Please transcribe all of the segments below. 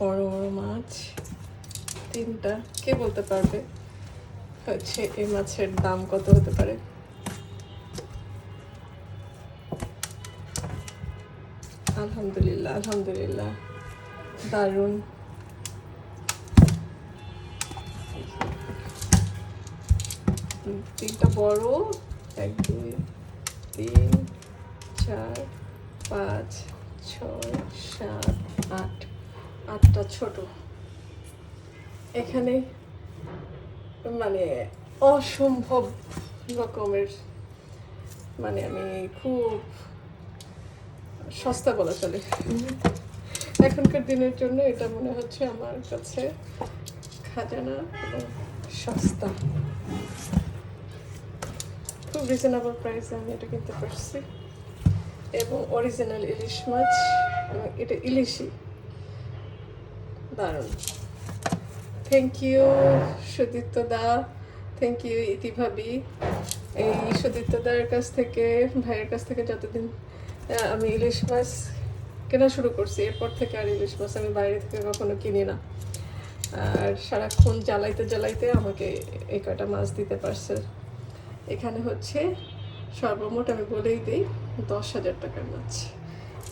বড় বড় মাছ, তিনটা। কে বলতে পারবে? হচ্ছে এই মাছের দাম কত হতে পারে? আলহামদুলিল্লাহ আলহামদুলিল্লাহ। দারুণ। তিনটা বড়। এক, দুই, তিন, চার, পাঁচ, ছয়, সাত আটটা ছোট। এখানে মানে অসম্ভব রকমের মানে আমি খুব সস্তা বলা চলে। এখনকার দিনের জন্য এটা মনে হচ্ছে আমার কাছে খাজানা এবং সস্তা। খুব রিজনেবল প্রাইসে আমি এটা কিনতে পারছি। এবং অরিজিনাল ইলিশ মাছ, এবং এটা ইলিশই দারুণ। Thank you Sudipta da. Thank you ইতিভাবি এই সুদীপ্ত দার কাছ থেকে, ভাইয়ের কাছ থেকে যতদিন আমি ইলিশ মাছ কেনা শুরু করছি, এরপর থেকে আর ইলিশ মাছ আমি বাইরে থেকে কখনো কিনি না। আর সারাক্ষণ জ্বালাইতে জ্বালাইতে আমাকে এই কটা মাছ দিতে পারছে। এখানে হচ্ছে সর্বমোট আমি বলেই দিই দশ হাজার টাকার মাছ।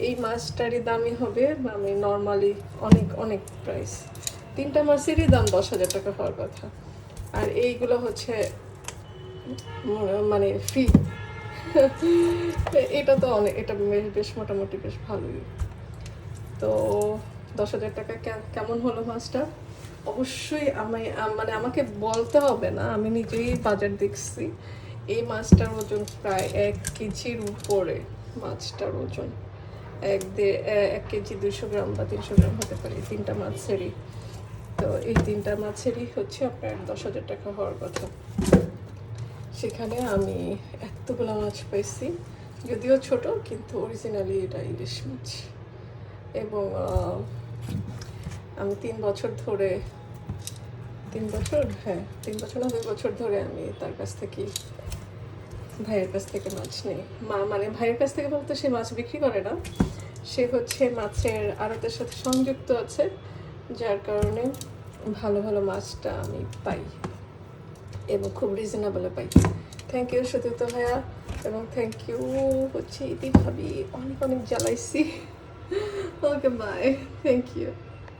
এই মাছটারই দামই হবে আমি নর্মালি অনেক অনেক প্রাইস তিনটা মাছেরই দাম দশ হাজার টাকা হওয়ার কথা। আর এইগুলো হচ্ছে মানে ফ্রি এটা তো অনেক, এটা বেশ- মোটামুটি বেশ ভালোই। তো দশ হাজার টাকা কেমন হলো মাছটা? অবশ্যই আমি মানে আমাকে বলতে হবে না, আমি নিজেই বাজার দেখছি। এই মাছটার ওজন প্রায় এক কেজির উপরে, মাছটার ওজন। এক এক কেজি দুশো গ্রাম বা তিনশো গ্রাম হতে পারে এই তিনটা মাছেরই। তো এই তিনটা মাছেরই হচ্ছে আপনার দশ হাজার টাকা হওয়ার কথা। সেখানে আমি এতগুলো মাছ পাইছি যদিও ছোট, কিন্তু অরিজিনালি এটা ইলিশ মাছ। এবং আমি তিন বছর ধরে, তিন বছর? হ্যাঁ তিন বছর না, দুই বছর ধরে আমি তার কাছ থেকে ভাইয়ের কাছ থেকে মাছ নেই। মা মানে ভাইয়ের কাছ থেকে বলতে সে মাছ বিক্রি করে না। সে হচ্ছে মাছের আড়তের সাথে সংযুক্ত আছে, যার কারণে ভালো ভালো মাছটা আমি পাই এবং খুব রিজনেবলে পাই। থ্যাংক ইউ সতীর্থ ভাইয়া এবং থ্যাংক ইউ হচ্ছে ইতি ভাবি। অনেক অনেক জ্বালাইছি। Okay bye thank you